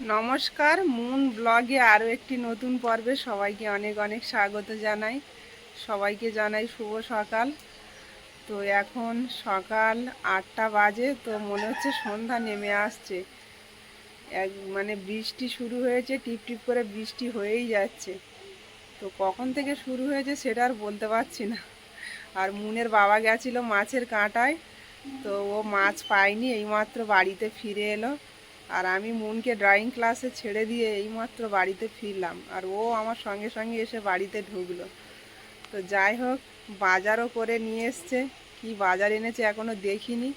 নমস্কার, মুন ব্লগে আরও একটি নতুন পর্বে সবাইকে অনেক অনেক স্বাগত জানাই। সবাইকে জানাই শুভ সকাল। তো এখন সকাল আটটা বাজে, তো মনে হচ্ছে সন্ধ্যা নেমে আসছে। এক মানে বৃষ্টি শুরু হয়েছে, টিপ টিপ করে বৃষ্টি হয়েই যাচ্ছে। তো কখন থেকে শুরু হয়েছে সেটা আর বলতে পারছি না। আর মুনের বাবা গেছিল মাছের কাঁটায়, তো ও মাছ পায়নি, এইমাত্র বাড়িতে ফিরে এলো। আর আমি মনকে ড্রয়িং ক্লাসে ছেড়ে দিয়ে এইমাত্র বাড়িতে ফিরলাম। আর ও আমার সঙ্গে সঙ্গে এসে বাড়িতে ঢুকলো। তো যাই হোক, বাজারও করে নিয়ে এসছে। কি বাজার এনেছে এখনও দেখিনি।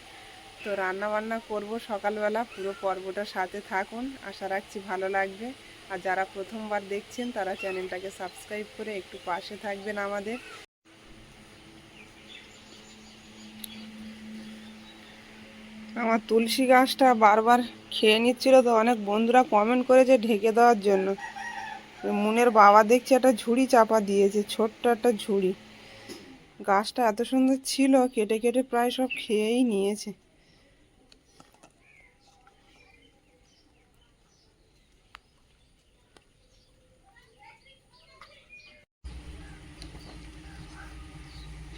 তো রান্না বান্না করব সকালবেলা। পুরো পর্বটার সাথে থাকুন। আশা রাখছি ভালো লাগবে। আর যারা প্রথমবার দেখছেন, তারা চ্যানেলটাকে সাবস্ক্রাইব করে একটু পাশে থাকবেন আমাদের। আমার তুলসী গাছটা বারবার খেয়ে নিচ্ছিল তো অনেক বন্ধুরা কমেন্ট করেছে ঢেকে দেওয়ার জন্য। মুনের বাবা দেখছি একটা ঝুড়ি চাপা দিয়েছে, ছোট্ট একটা ঝুড়ি। গাছটা এত সুন্দর ছিল, কেটে কেটে প্রায় সব খেয়েই নিয়েছে।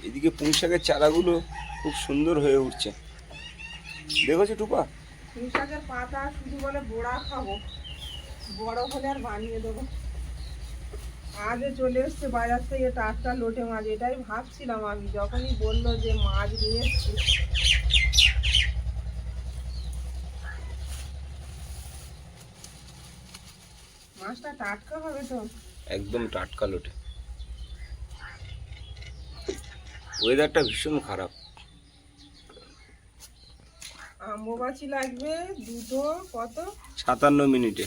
এদিকে পুঁই শাকের চারাগুলো খুব সুন্দর হয়ে উঠছে। দেখেছ টুপা? পুঁই শাকের পাতা শুধু বলে বোড়া খাব। বড় হলে আর বানিয়ে দেবো। আজে চলে এসছে বাজার থেকে টাটকা লোটে মাছ এটাই ভাবছিলাম আমি। যখনই বলল যে মাছ নিয়ে এসছি। মাছটা টাটকা হবে তো? একদম টাটকা লোটে। ওয়েদারটা ভীষণ খারাপ। আম্ববাচি লাগবে দুটো কত? সাতান্ন মিনিটে।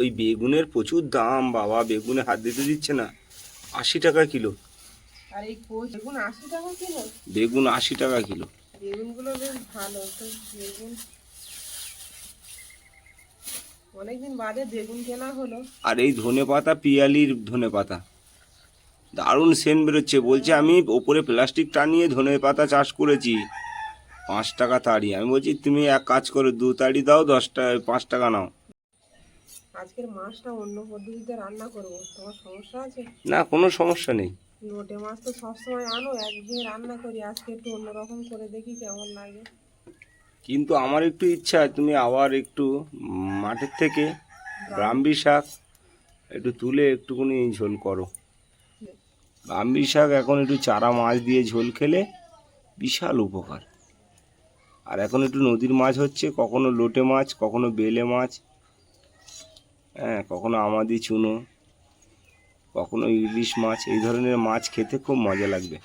ওই বেগুনের প্রচুর দাম বাবা বেগুনে হাত দিতে দিচ্ছে না। আশি টাকা কিলো। আর এই বেগুন আশি টাকা কিলো? বেগুন আশি টাকা কিলো। বেগুনগুলো বেশ ভালো তো বেগুন। অনেকদিন বাদে বেগুন কেনা হলো। আর এই ধনে পাতা পিয়ালির ধনে পাতা। দারুণ সেন্ট বেরোচ্ছে। বলছে আমি ওপরে প্লাস্টিক টানিয়ে ধনে পাতা চাষ করেছি। পাঁচ টাকা তাড়ি। আমি বলছি তুমি এক কাজ করো দু তাড়ি দাও দশ টাকা পাঁচ টাকা নাও। আজকের মাছটা অন্য পদ্ধতিতে রান্না করব। তোমার সমস্যা আছে? না কোনো সমস্যা নেই। লোটে মাছ তো সবসময় আনো একঘেয়ে রান্না করি। আজকে একটু অন্যরকম করে দেখি কেমন লাগে। কিন্তু আমার একটু ইচ্ছা তুমি আবার একটু মাঠের থেকে ব্রাহ্মী শাক একটু তুলে একটুখানি ঝোল করো। ব্রাহ্মী শাক এখন একটু চারা মাছ দিয়ে ঝোল খেলে বিশাল উপকার। আর এখন একটু নদীর মাছ হচ্ছে, কখনো লোটে মাছ, কখনো বেলে মাছ হ্যাঁ কখনো আমাদি চুনো, কখনো ইলিশ মাছ, এই ধরনের মাছ খেতে খুব মজা লাগবে।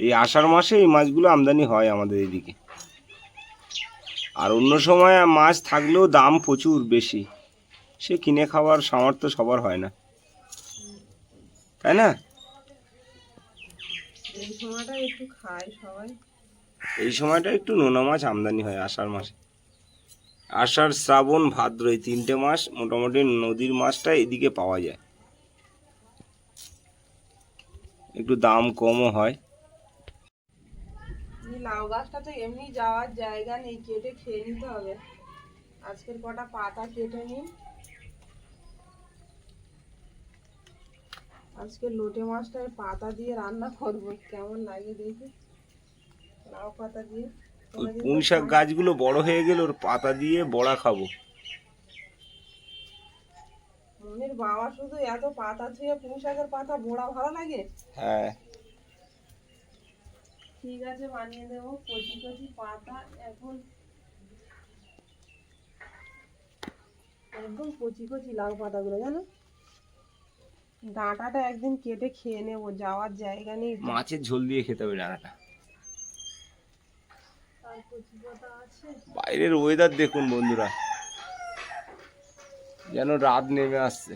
এই আষাঢ় মাসে এই মাছগুলো আমদানি হয় আমাদের এদিকে। আর অন্য সময় মাছ থাকলেও দাম প্রচুর বেশি। সে কিনে খাওয়ার সামর্থ্য সবার হয় না। তাই না? খাই সবাই। এই সময়টা একটু নোনা মাছ আমদানি হয় আষাঢ় মাসে। আষাঢ়, শ্রাবণ, ভাদ্র এই তিনটে মাস মোটামুটি নদীর মাছটা এদিকে পাওয়া যায়। একটু দাম কমও হয়। লাউ গাছটা তো এমনি যাওয়ার জায়গা নেই, কেটে খেয়ে নিতে হবে। আজকের কটা পাতা কেটে নিই আজকে লোটে মাছটায় পাতা দিয়ে রান্না করব, কেমন লাগে দেখি। লাউ পাতা দিয়ে ওই পুঁই শাক গাছগুলো বড় হয়ে গেলে ওর পাতা দিয়ে বড়া খাব। মনির বাবা শুধু এত পাতা ছুঁয়ে পুঁই শাকের পাতা বোড়া ভালো লাগে? হ্যাঁ। ঠিক আছে বানিয়ে দেবো। কচি কচি পাতা এখন একদম কচি কচি লাউ পাতাগুলো জানো? ডাঁটাটা একদিন কেটে খেয়ে নেব যাওয়ার জায়গা নেই। মাছের ঝোল দিয়ে খেতে হবে আছে বাইরের ওয়েদার দেখুন বন্ধুরা। যেন রাত নেমে আসছে।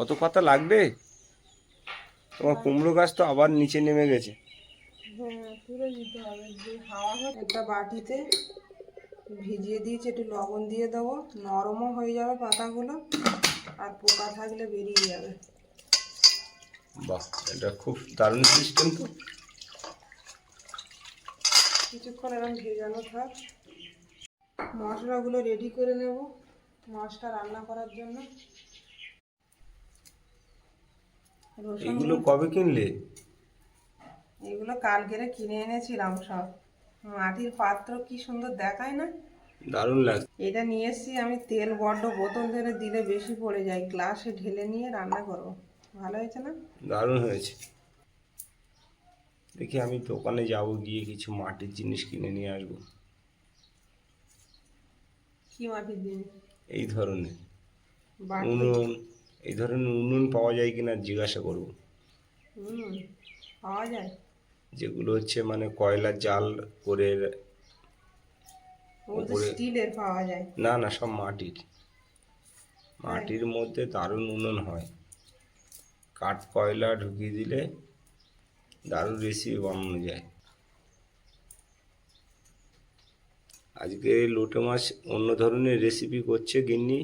অত পাতা লাগবে? তোমার কুমড়ো গাছ তো আবার নিচে নেমে গেছে। হ্যাঁ একটা বাটিতে ভিজিয়ে দিয়েছি, একটু লবণ দিয়ে দেবো। নরমও হয়ে যাবে পাতাগুলো। আর পোকা থাকলে বেরিয়ে যাবে। বাহ এটা খুব দারুণ সিস্টেম তো। কিছুক্ষণ এরকম ভেজানো থাক। মশলাগুলো রেডি করে নেব মাছটা রান্না করার জন্য। এগুলো কবে কিনলে? এগুলো কালকেরে কিনে এনেছিলাম সব। মাটির পাত্র কি সুন্দর দেখায় না? দারুণ লাগছে। এটা নিয়ে এসেছি আমি তেল বড্ড বোতল ধরে দিলে বেশি পড়ে যায়। গ্লাসে ঢেলে নিয়ে রান্না করব। ভালো হয়েছে না? দারুণ হয়েছে। দেখি আমি দোকানে যাব গিয়ে কিছু মাটির জিনিস কিনে নিয়ে আসব। কি মাটির জিনিস? এই ধরনের। উনুন এই ধরনের উনুন পাওয়া যায় কিনা জিজ্ঞাসা করব। হুম পাওয়া যায়? যেগুলো হচ্ছে মানে কয়লার জাল করে স্টিলের পাওয়া যায়। না না সব মাটির। মাটির মধ্যে দারুণ উনুন হয়। কাঠ কয়লা ঢুকিয়ে দিলে দারুণ রেসিপি বানানো যায়। আজকে লোটে মাছ অন্য ধরনের রেসিপি করছে গিন্নি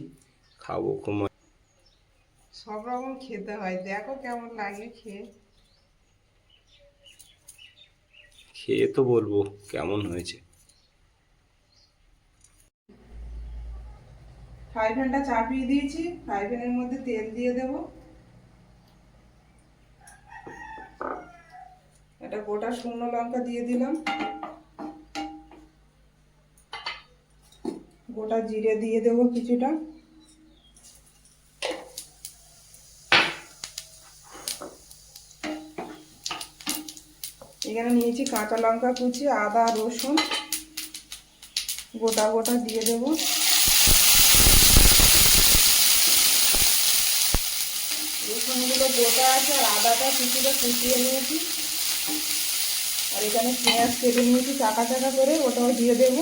খাব খুব সব রকম খেতে হয়। দেখো কেমন লাগে খেয়ে। খেয়ে তো বলব কেমন হয়েছে। ফ্রাই প্যানটা চাপিয়ে দিয়েছি। ফ্রাই প্যানের মধ্যে তেল দিয়ে দেব। এটা গোটা শুকনো লঙ্কা দিয়ে দিলাম। গোটা জিরে দিয়ে দেব কিছুটা। এখানে নিয়েছি কাঁচা লঙ্কা কুচি, আদা, রসুন। গোটা গোটা দিয়ে দেবো। গোটা আছে আর আদাটা কিছুটা কুচিয়ে নিয়েছি। আর এখানে পেঁয়াজ কেটে নিয়েছি চাকা চাকা করে ওটাও দিয়ে দেব।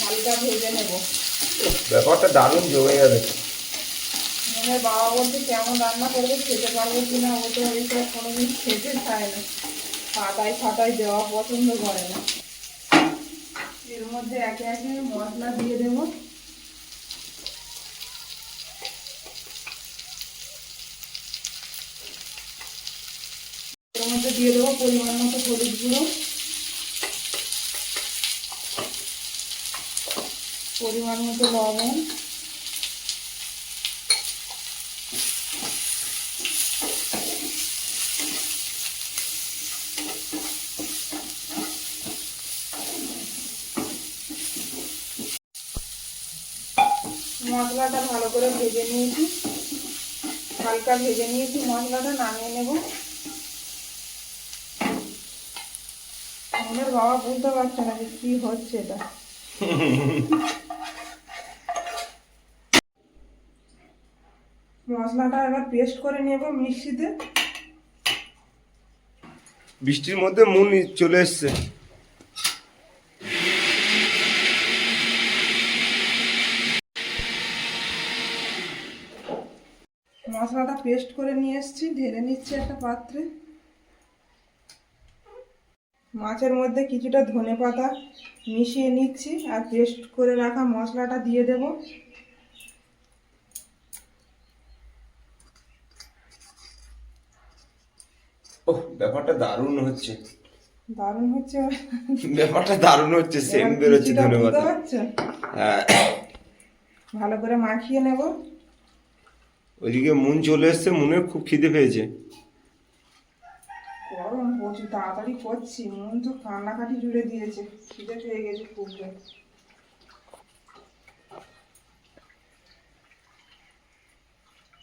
হালকা ভেজে নেব। ব্যাপারটা দারুণ জমে যাবে। বাবা বলছে কেমন রান্না করবে খেতে পারব কিনা? ও তো এইসব কোনোদিন খেতে চায় না। পাতায় ফাতায় দেওয়া পছন্দ করে না। এর মধ্যে একে একে মশলা দিয়ে দেবো এর মধ্যে দিয়ে দেবো, পরিমাণ মতো হলুদ গুঁড়ো। পরিমাণ মতো লবণ। মশলাটা ভালো করে ভেজে নিয়েছি। হালকা ভেজে নিয়েছি, মশলাটা নামিয়ে নেব। মনের বাবা বুঝতে পারছে না যে কি হচ্ছে এটা। মশলাটা এবার পেস্ট করে নেব মিক্সিতে। বৃষ্টির মধ্যে মন চলে এসছে। মশলাটা পেস্ট করে নিয়ে এসেছি ঢেলে নিচ্ছি একটা পাত্রে। মাছের মধ্যে কিছুটা ধনে পাতা মিশিয়ে নিচ্ছি আর পেস্ট করে রাখা মশলাটা দিয়ে দেব। ওহ ব্যাপারটা দারুণ হচ্ছে। দারুণ হচ্ছে? ব্যাপারটা দারুণ হচ্ছে সেম বেরোচ্ছে ধন্যবাদ ভালো করে মাখিয়ে নেব। ওইদিকে মন চলে এসছে মনের খুব খিদে পেয়েছে। প্রচুর তাড়াতাড়ি করছি মন তো কান্নাকাটি জুড়ে দিয়েছে খিদে পেয়ে গেছে খুব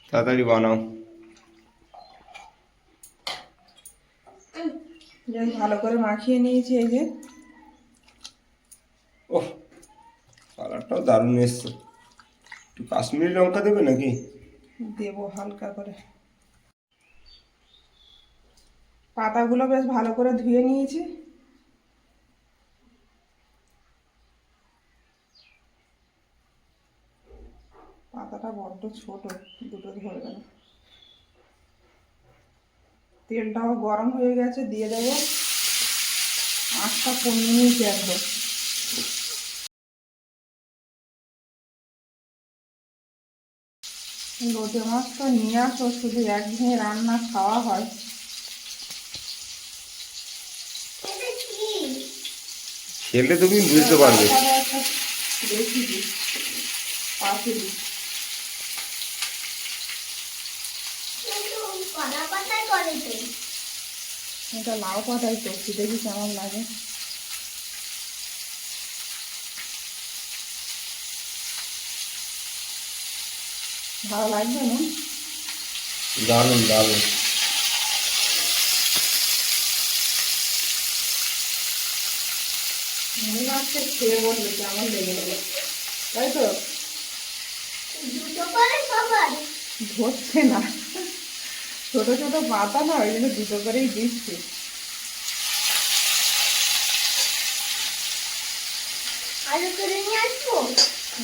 তাড়াতাড়ি বানাও। বেশ ভালো করে মাখিয়ে নিয়েছি এই যে। ওহ কালারটাও দারুণ এসছে। একটু কাশ্মীরি লঙ্কা দেবে নাকি? দেবো হালকা করে। পাতাগুলো বেশ ভালো করে ধুয়ে নিয়েছি। পাতাটা বড্ড ছোট, দুটো ধরবে না তেলটাও গরম হয়ে গেছে, দিয়ে দেবো আটটা পনেরো মিনিট একদম। লোটে মাছটা নিয়ে আসো, শুধু একদিনে রান্না খাওয়া হয়। খেলে তুমি বুঝতে পারবে। এটা লাউ পাতায় করছি দেখি কেমন লাগে। ভালো লাগবে না? দারুণ দারুণ। মনে লাগছে খেয়ে কেমন লেগে তাই তো? ধরছে না। ছোট ছোট পাতা না ওই জন্য দুটো করেই দিচ্ছি। আলু করে নিয়ে আসব?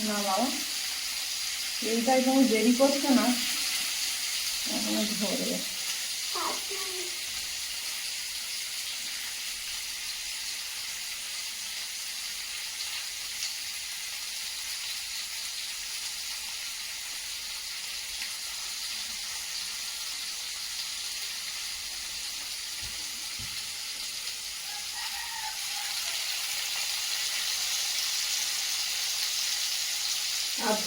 না বাবা এইটাই তুমি দেরি করছ না। এখনও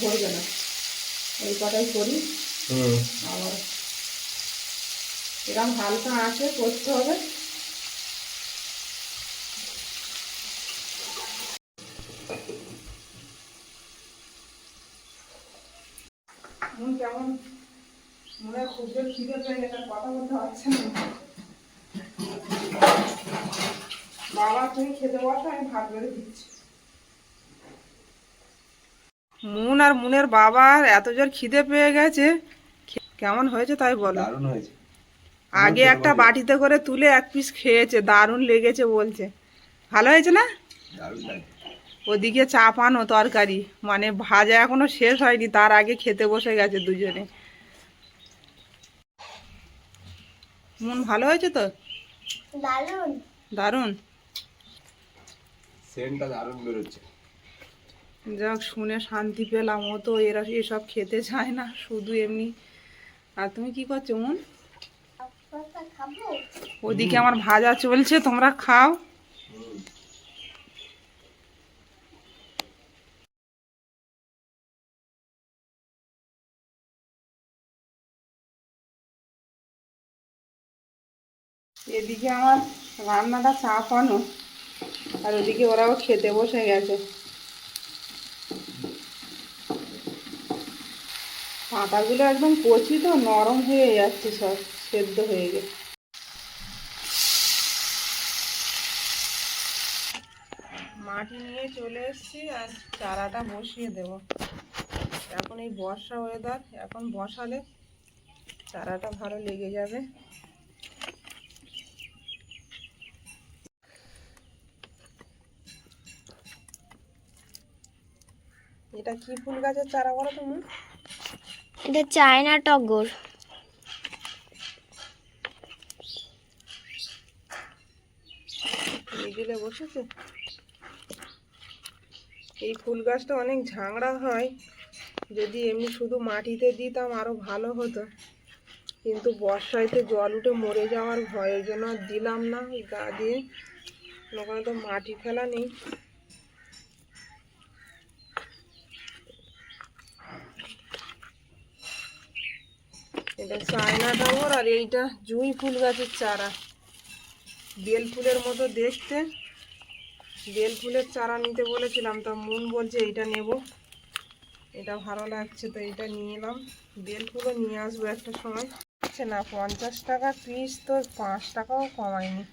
ধরবে না এই কটাই করি। আবার এরকম হালকা আছে করতে হবে। কেমন? মনে হয় খুব জোর খিদে পেয়ে গেছে কথা বলতে পারছে না। বাবা তুমি খেতে বসো আমি ভাত বেড়ে দিচ্ছি। মুন আর মুনের বাবার এত জোর খিদে পেয়ে গেছে। কেমন হয়েছে তাই বলো। দারুণ হয়েছে। আগে একটা বাটিতে করে তুলে এক পিস খেয়েছে দারুণ লেগেছে বলছে। ভালো হয়েছে না? দারুণ লাগে ওদিকে চাপানো তরকারি মানে ভাজা এখনও শেষ হয়নি তার আগে খেতে বসে গেছে দুজনে। মন ভালো হয়েছে তো? দারুণ দারুণ। সেন্টটা দারুণ বেরোচ্ছে। যাক, শুনে শান্তি পেলাম। ও তো এরা এসব খেতে চায় না, শুধু এমনি। আর তুমি কি করছ মন ওদিকে আমার ভাজা চলছে, তোমরা খাও। এদিকে আমার রান্নাটা চাপানো, আর ওদিকে ওরাও খেতে বসে গেছে। পাতাগুলো একদম কচি তো, নরম হয়ে যাচ্ছে সব, সেদ্ধ হয়ে গেছে। মাটি নিয়ে চলে এসেছি, আর চারাটা বসিয়ে দেব। এখন এই বর্ষা ওয়েদার এখন বসালে চারাটা ভালো লেগে যাবে। এটা কি ফুল গাছের চারা বলো তুমি? এটা চায়না টগর। মিডিলে বসেছে? এই ফুল গাছটা অনেক ঝাংড়া হয়। যদি এমনি শুধু মাটিতে দিতাম আরও ভালো হতো। কিন্তু বর্ষাইতে জল উঠে মরে যাওয়ার ভয়ের জন্য দিলাম না। গা দিয়ে। ওখানে তো মাটি ফেলা নেই। এটা চায়না টগর আর এইটা জুঁই ফুল গাছের চারা। বেল ফুলের মতো দেখতে। বেল ফুলের চারা নিতে বলেছিলাম, তা মন বলছে এইটা নেব। এটা ভালো লাগছে তো এটা নিয়ে এলাম। বেল ফুলও নিয়ে আসব একটা সময়। হচ্ছে না, পঞ্চাশ টাকা পিস তো পাঁচ টাকাও কমায়নি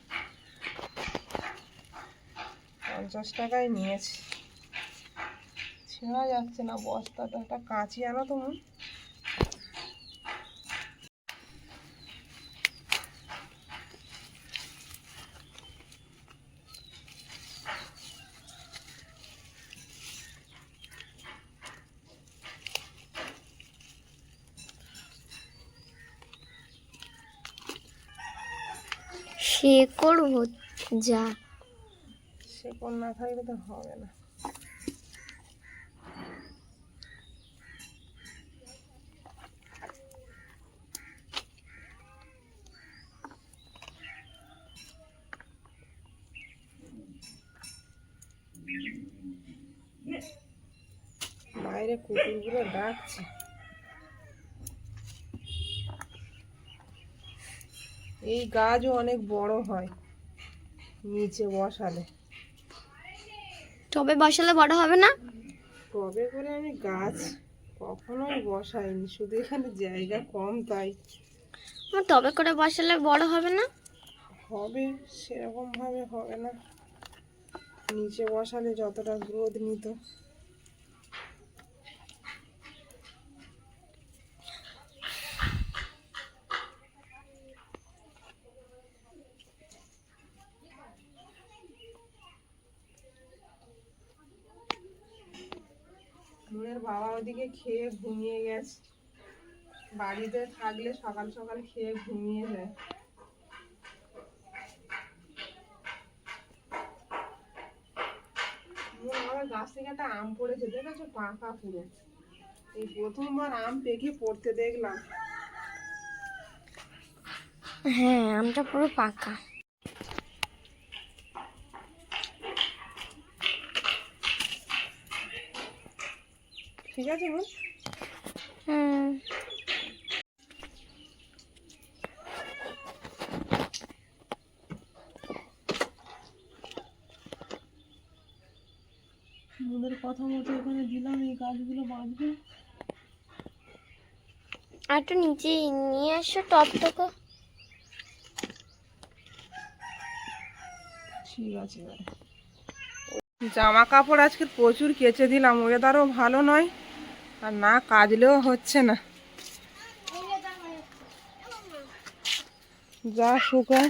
পঞ্চাশ টাকায় নিয়েছি। ছেঁড়া যাচ্ছে না বস্তাটা একটা কাঁচি আনো তো করব যা। শেকড় না থাকলে তো হবে না। এই গাছও অনেক বড় হয় নিচে বসালে। টবে বসালে বড় হবে না? কবে করে আমি গাছ কখনোই বসাইনি শুধু এখানে জায়গা কম তাই। আমার টবে করে বসালে বড় হবে না? হবে সেরকম ভাবে হবে না। নিচে বসালে যতটা গ্রোথ নিত। বাবা ওদিকে খেয়ে ঘুমিয়ে গেছে। বাড়িতে থাকলে সকাল সকাল খেয়ে ঘুমিয়ে যায়। আমার গাছ থেকে একটা আম পড়েছে, দেখেছ? পাকা পুরো এই প্রথমবার আম পেকে পড়তে দেখলাম। হ্যাঁ আমটা পুরো পাকা। ঠিক আছে নুন হুম। নুনের কথা মতো এখানে দিলাম এই গাছগুলো বাঁধবে। আর একটু নিচে নিয়ে আসো টবটাকে ঠিক আছে জামা কাপড় আজকে প্রচুর কেচে দিলাম ওয়েদারও ভালো নয়। আর না কাজলেও হচ্ছে না। যা শুকায়।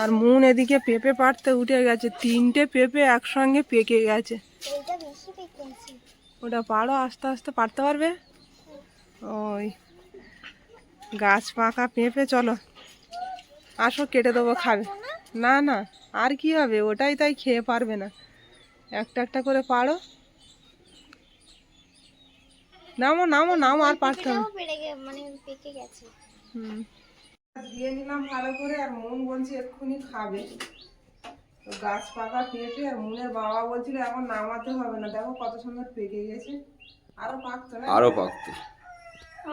আর মন এদিকে পেঁপে পাড়তে উঠে গেছে। তিনটে পেঁপে একসঙ্গে পেকে গেছে। ওটা পারো আস্তে আস্তে পারতে পারবে? ওই গাছ পাকা পেঁপে, চলো। আসো, কেটে দেবো খাবে। না না, আর কি হবে? ওটাই তাই খেয়ে পারবে না। একটা একটা করে পারো নামো নামো নামো আর পারতে হবে মানে পেকে গেছে। হুম। দিয়ে নিলাম ভালো করে আর মন বলছে এক্ষুনি খাবে। তো গাছ পাকা পেঁপে আর মনের বাবা বলছিল এখন নামাতে হবে না। দেখো কত সুন্দর পেকে গেছে। আরও পাকতো না? আরও পাকতে।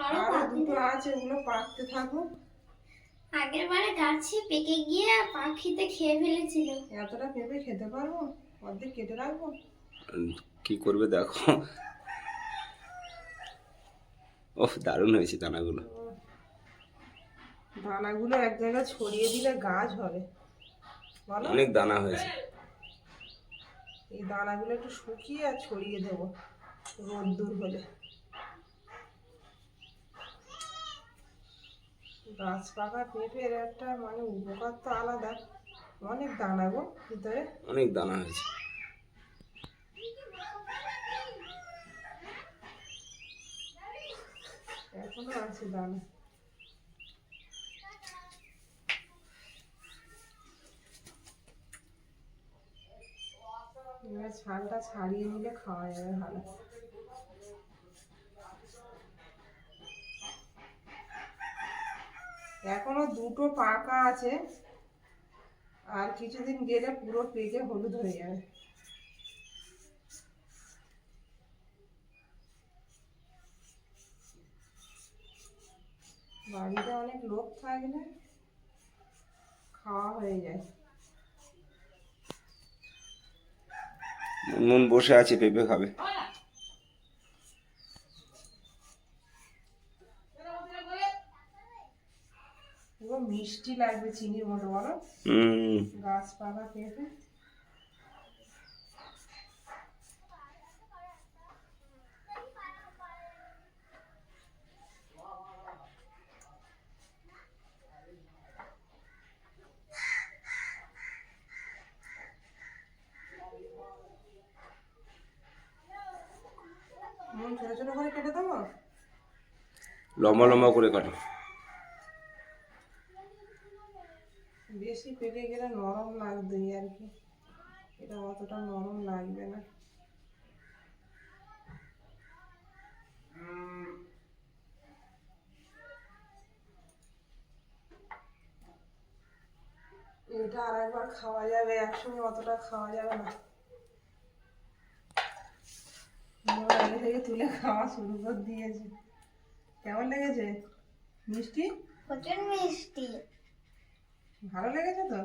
আরও দুটো আছে ওগুলো পাকতে থাকুক। আগের বারে গাছে পেকে গিয়ে পাখিতে খেয়ে ফেলেছিল। এতটা পেঁপে খেতে পারব? অর্ধেক কেটে রাখব? কি করবে দেখো। ওহ দারুণ হয়েছে দানাগুলো। দানাগুলো এক জায়গায় ছড়িয়ে দিলে গাছ হবে। অনেক দানা হয়েছে। এই দানাগুলো একটু শুকিয়ে আর ছড়িয়ে দেবো রোদ্দুর হলে। গাছ পাকা পেঁপের একটা মানে উপকার তো আলাদা। অনেক দানা গো ভিতরে। অনেক দানা হয়েছে। এখনও আছে দানা এবার ছালটা ছাড়িয়ে নিলে খাওয়া যাবে ভালো। এখনও দুটো পাকা আছে। আর কিছুদিন গেলে পুরো পেকে হলুদ হয়ে যাবে। বাড়িতে অনেক লোক থাকলে খাওয়া হয়ে যায়। নুন বসে আছে পেঁপে খাবে। মিষ্টি লাগবে চিনির মতো বলো। হুম। গাছ পাকা পেঁপে। ছোট ছোট করে কেটে দেবো? লম্বা লম্বা করে কাটো। বেশি পেকে গেলে নরম লাগবে আর কি। এটা অতটা নরম লাগবে না। এটা আর একবার খাওয়া যাবে একসঙ্গে অতটা খাওয়া যাবে না। থেকে তুলে খাওয়া শুরু করে দিয়েছে। কেমন লেগেছে? মিষ্টি? প্রচুর মিষ্টি। ভালো লেগেছে তো?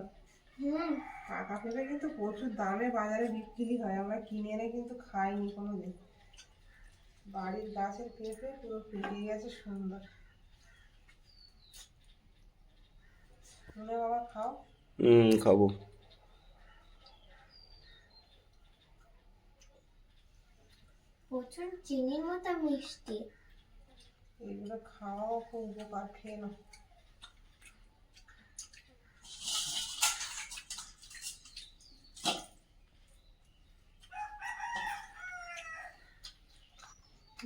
কাকা পেঁপে কিন্তু প্রচুর দামে বাজারে বিক্রি হয় আমরা কিনে এনে কিন্তু খাইনি কোনো দিন বাড়ির গাছের পেঁপে পুরো পেকে গেছে সুন্দর। তুমি বাবা খাও? হুম খাব। প্রচুর চিনির মতো মিষ্টি। এগুলো খাওয়াও খুব উপকার খেয়ে নাও।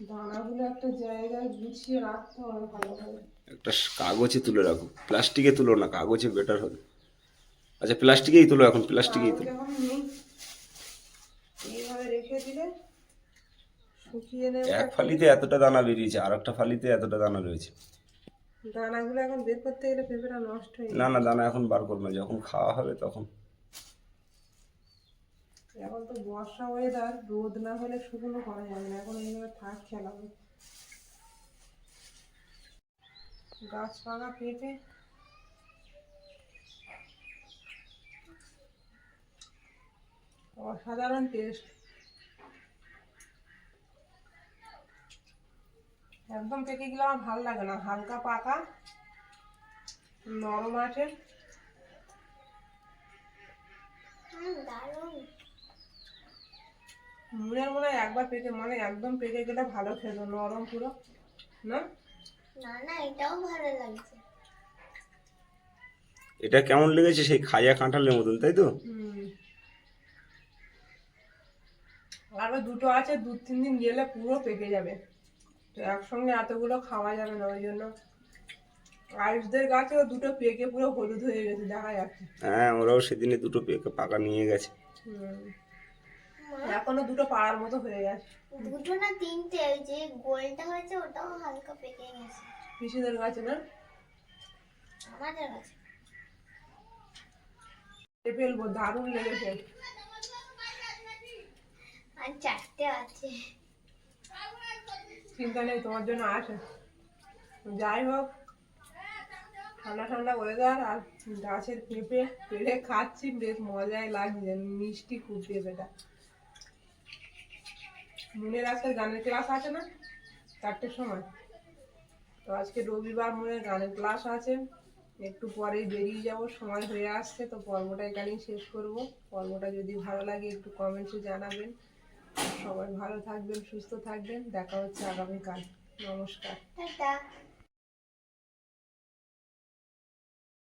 দানাগুলো একটা জায়গায় গুছিয়ে রাখতে হবে ভালোভাবে। একটা কাগজে তুলে রাখো। প্লাস্টিকে তুলো না কাগজে বেটার হবে। আচ্ছা প্লাস্টিকেই তুলো এখন প্লাস্টিকেই তুলো। এইভাবে রেখে দিলে শুকিয়ে নেবে এক ফালিতে এতটা দানা বেরিয়েছে আর একটা ফালিতে এতটা দানা রয়েছে। দানাগুলো এখন বের করতে গেলে পেঁপেটা নষ্ট হয়ে না না দানা এখন বার করবে না যখন খাওয়া হবে তখন। এখন তো বর্ষা ওয়েদার রোদ না হলে শুকনো করা যাবে না এখন এইভাবে থাক খেলাবে গাছ পাকা পেঁপে অসাধারণ টেস্ট একদম পেকে গেলে আমার ভালো লাগে না হালকা পাকা নরম আছে। মনের মনে হয় একবার পেকে মানে একদম পেকে গেলে ভালো খেলো নরম পুরো না? না না এটাও ভালো লাগছে। এটা কেমন লেগেছে সেই খাজা কাঁঠালের মতন তাই তো? হুম। আরও দুটো আছে দু তিন দিন গেলে পুরো পেকে যাবে। একসঙ্গে এতগুলো খাওয়া যাবে না ওই জন্য আয়ুষদের গাছেও দুটো পেকে পুরো হলুদ হয়ে গেছে দেখা যাচ্ছে। হ্যাঁ ওরাও সেদিনে দুটো পেকে পাকা নিয়ে গেছে। এখনও দুটো পাড়ার মতো হয়ে গেছে। দুটো না তিনটে ওই যে গোলটা হয়েছে ওটাও হালকা পেকে গেছে। পিসিদের গাছে না? আমাদের ফেলব দারুণ লেগেছে। আর চারটে আছে। চিন্তা নেই, তোমার জন্য আছে যাই হোক, ঠান্ডা ঠান্ডা ওয়েদার আর গাছের পেঁপে পেড়ে খাচ্ছি, বেশ মজাই লাগছে, মিষ্টি খুব পেঁপেটা মনের আজকে গানের ক্লাস আছে না? চারটের সময়। তো আজকে রবিবার মনের গানের ক্লাস আছে। একটু পরেই বেরিয়ে যাব, সময় হয়ে আসছে, তো পর্বটা এখানেই শেষ করব। পর্বটা যদি ভালো লাগে, একটু কমেন্টসে জানাবেন। সবাই ভালো থাকবেন সুস্থ থাকবেন। দেখা হচ্ছে আগামীকাল। নমস্কার।